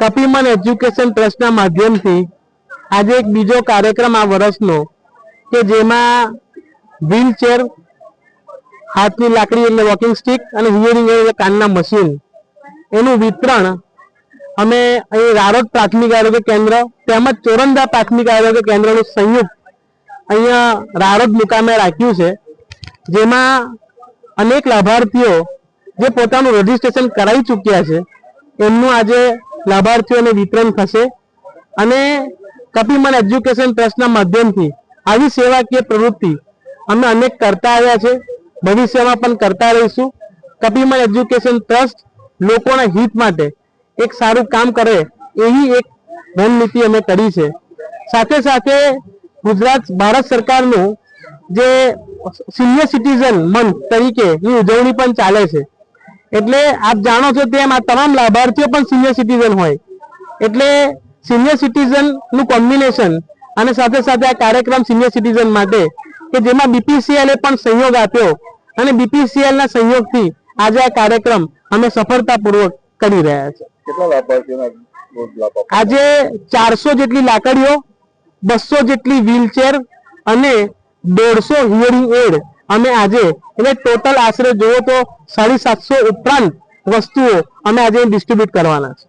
કપિમન education ટ્રસ્ટના માધ્યમથી આજે એક બીજો કાર્યક્રમ આ વર્ષનો કે જેમાં વ્હીલચેર હાથની લાકડી એટલે વોકિંગ સ્ટિક અને હિયરિંગ એટલે કાનના મશીન એનું વિતરણ અમે અહીં રારોટ પ્રાથમિક આરોગ્ય કેન્દ્ર તેમજ ચોરંદા પ્રાથમિક આરોગ્ય કેન્દ્રનું સંયુક્ત અહીંયા રારોટ મુકામે રાખ્યું છે, જેમાં અનેક લાભાર્થીઓ જે પોતાનું રજીસ્ટ્રેશન કરાવી ચૂક્યા છે, એમનું આજે લાભાર્થીઓને વિતરણ થશે. અને કપિમન એજ્યુકેશન ટ્રસ્ટના માધ્યમથી આવી સેવાકીય પ્રવૃત્તિ અમે અનેક કરતા આવ્યા છે. ભવિષ્યમાં પણ કરતા રહીશું. કપિમન એજ્યુકેશન ટ્રસ્ટ લોકોના હિત માટે એક સારું કામ કરે એવી એક રણનીતિ અમે કરી છે. સાથે સાથે ગુજરાત, ભારત સરકારનું જે સિનિયર સિટીઝન મંથ તરીકેની ઉજવણી પણ ચાલે છે. એટલે આપ જાણો છો તેમ આ તમામ લાભાર્થીઓ પણ સિનિયર સિટીઝન હોય એટલે સિનિયર સિટીઝનનું કોમ્બિનેશન અને સાથે સાથે આ કાર્યક્રમ સિનિયર સિટીઝન માટે કે જેમાં બીપીસીએલ એ પણ સહયોગ આપ્યો અને બીપીસીએલ ના સહયોગથી આજે આ કાર્યક્રમ અમે સફળતાપૂર્વક કરી રહ્યા છે? આજે ચારસો જેટલી લાકડીઓ બસો જેટલી વ્હીલચેર અને દોઢસો હિયરિંગ એડ અમે આજે, એટલે ટોટલ આશરે જુઓ તો સાડી સાતસો ઉપરાંત વસ્તુઓ અમે આજે ડિસ્ટ્રીબ્યુટ કરવાના છે.